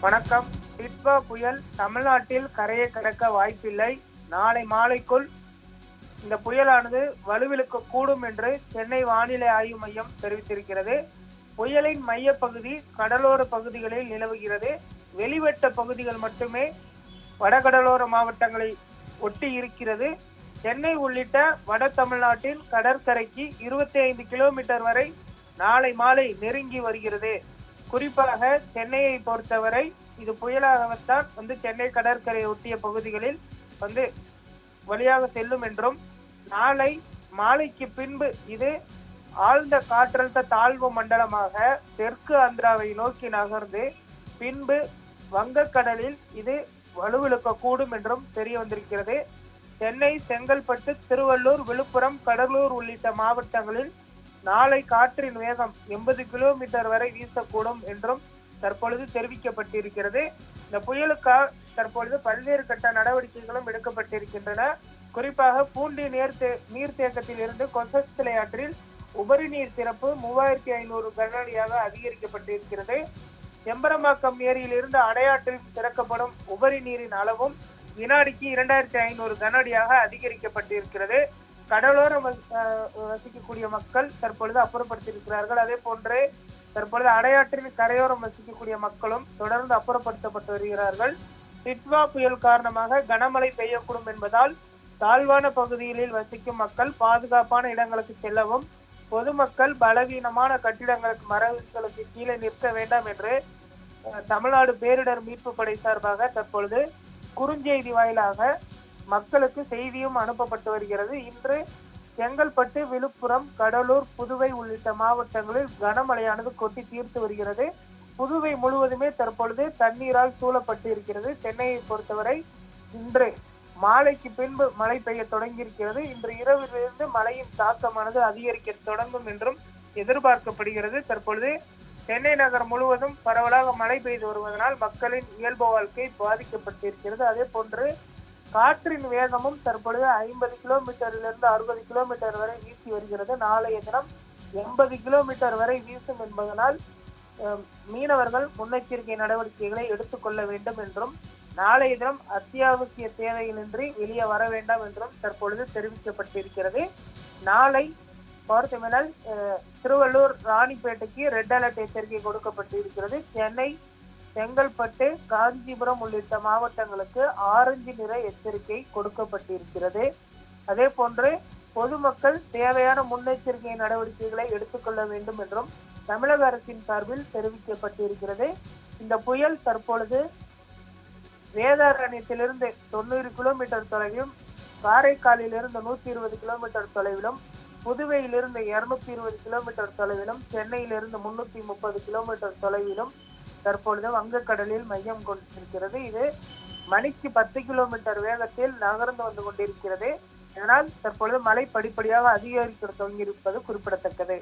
வணக்கம். டிட்வா புயல் தமிழ்நாட்டில் கரையை கடக்க வாய்ப்பில்லை. நாளை மாலைக்குள் இந்த புயலானது வலுவிழுக்க கூடும் என்று சென்னை வானிலை ஆய்வு மையம் தெரிவித்திருக்கிறது. புயலின் மையப்பகுதி கடலோர பகுதிகளில் நிலவுகிறது. வெளிவட்ட பகுதிகள் மட்டுமே வடகடலோர மாவட்டங்களை ஒட்டி இருக்கிறது. சென்னை உள்ளிட்ட வட தமிழ்நாட்டின் கடற்கரைக்கு இருபத்தி ஐந்து கிலோமீட்டர் வரை நாளை மாலை நெருங்கி வருகிறது. குறிப்பாக சென்னையை பொறுத்தவரை இது புயலாகத்தான் வந்து சென்னை கடற்கரையை ஒட்டிய பகுதிகளில் வந்து வழியாக செல்லும் என்றும் நாளை மாலைக்கு பின்பு இது ஆழ்ந்த காற்றழுத்த தாழ்வு மண்டலமாக தெற்கு ஆந்திராவை நோக்கி நகர்ந்து பின்பு வங்கக்கடலில் இது வலுவிழுக்க கூடும் என்றும் தெரிய வந்திருக்கிறது. சென்னை செங்கல்பட்டு திருவள்ளூர் விழுப்புரம் கடலூர் உள்ளிட்ட மாவட்டங்களில் நாளை காற்றின் வேகம் எண்பது கிலோமீட்டர் வரை வீசக்கூடும் என்றும் தற்பொழுது தெரிவிக்கப்பட்டிருக்கிறது. இந்த புயலுக்காக தற்பொழுது பல்வேறு கட்ட நடவடிக்கைகளும் எடுக்கப்பட்டிருக்கின்றன. குறிப்பாக பூண்டி நீர்த்தே நீர்த்தேக்கத்தில் இருந்து கொசஸ்திலை ஆற்றில் உபரி நீர் திறப்பு மூவாயிரத்தி ஐநூறு கனஅடியாக அதிகரிக்கப்பட்டிருக்கிறது. செம்பரம்பாக்கம் ஏரியிலிருந்து அடையாற்றில் திறக்கப்படும் உபரி நீரின் அளவும் வினாடிக்கு இரண்டாயிரத்தி ஐநூறு கனஅடியாக அதிகரிக்கப்பட்டிருக்கிறது. கடலோரம் வசி- வசிக்கக்கூடிய மக்கள் தற்பொழுது அப்புறப்படுத்தியிருக்கிறார்கள். அதே போன்று தற்பொழுது அடையாற்றின் கரையோரம் வசிக்கக்கூடிய மக்களும் தொடர்ந்து அப்புறப்படுத்தப்பட்டு வருகிறார்கள். சிட்வா புயல் காரணமாக கனமழை பெய்யக்கூடும் என்பதால் தாழ்வான பகுதிகளில் வசிக்கும் மக்கள் பாதுகாப்பான இடங்களுக்கு செல்லவும் பொதுமக்கள் பலவீனமான கட்டிடங்களுக்கு மரங்களுக்கு கீழே நிற்க வேண்டாம் என்று தமிழ்நாடு பேரிடர் மீட்பு படை சார்பாக தற்பொழுது குறுஞ்செய்தி வாயிலாக மக்களுக்கு செய்தியும் அனுப்பப்பட்டு வருகிறது. இன்று செங்கல்பட்டு விழுப்புரம் கடலூர் புதுவை உள்ளிட்ட மாவட்டங்களில் கனமழையானது கொட்டி தீர்த்து வருகிறது. புதுவை முழுவதுமே தற்பொழுது தண்ணீரால் சூழப்பட்டு இருக்கிறது. சென்னையை பொறுத்தவரை இன்று மாலைக்கு பின்பு மழை பெய்ய தொடங்கியிருக்கிறது. இன்று இரவிலிருந்து மழையின் தாக்கமானது அதிகரிக்க தொடங்கும் என்றும் எதிர்பார்க்கப்படுகிறது. தற்பொழுது சென்னை நகர் முழுவதும் பரவலாக மழை பெய்து வருவதனால் மக்களின் இயல்பு வாழ்க்கை பாதிக்கப்பட்டிருக்கிறது. அதே போன்று காற்றின் வேகமும் தற்பொழுது ஐம்பது கிலோமீட்டரிலிருந்து அறுபது கிலோமீட்டர் வரை வீசி வருகிறது. நாளைய தினம் எண்பது கிலோமீட்டர் வரை வீசும் என்பதனால் மீனவர்கள் முன்னெச்சரிக்கை நடவடிக்கைகளை எடுத்துக்கொள்ள வேண்டும் என்றும் நாளைய தினம் அத்தியாவசிய தேவையின்றி வெளியே வர வேண்டாம் என்றும் தற்பொழுது தெரிவிக்கப்பட்டிருக்கிறது. நாளை பார்த்தமினால் திருவள்ளூர் ராணிப்பேட்டைக்கு ரெட் அலர்ட் எச்சரிக்கை கொடுக்கப்பட்டிருக்கிறது. சென்னை செங்கல்பட்டு காஞ்சிபுரம் உள்ளிட்ட மாவட்டங்களுக்கு ஆரஞ்சு நிற எச்சரிக்கை கொடுக்கப்பட்டிருக்கிறது. அதே போன்று பொதுமக்கள் தேவையான முன்னெச்சரிக்கை நடவடிக்கைகளை எடுத்துக்கொள்ள வேண்டும் என்றும் தமிழக அரசின் சார்பில் தெரிவிக்கப்பட்டிருக்கிறது. இந்த புயல் தற்பொழுது வேதாரண்யத்திலிருந்து தொண்ணூறு கிலோமீட்டர் தொலைவிலும் காரைக்காலிலிருந்து நூத்தி இருபது கிலோமீட்டர் தொலைவிலும் புதுவையிலிருந்து இருநூத்தி இருபது கிலோமீட்டர் தொலைவிலும் சென்னையிலிருந்து முன்னூத்தி முப்பது கிலோமீட்டர் தொலைவிலும் தற்பொழுது வங்கக்கடலில் மையம் கொண்டிருக்கிறது. இது மணிக்கு பத்து கிலோமீட்டர் வேகத்தில் நகர்ந்து வந்து கொண்டிருக்கிறது. இதனால் தற்பொழுது மழை படிப்படியாக அதிகரிக்க தொடங்கியிருப்பது குறிப்பிடத்தக்கது.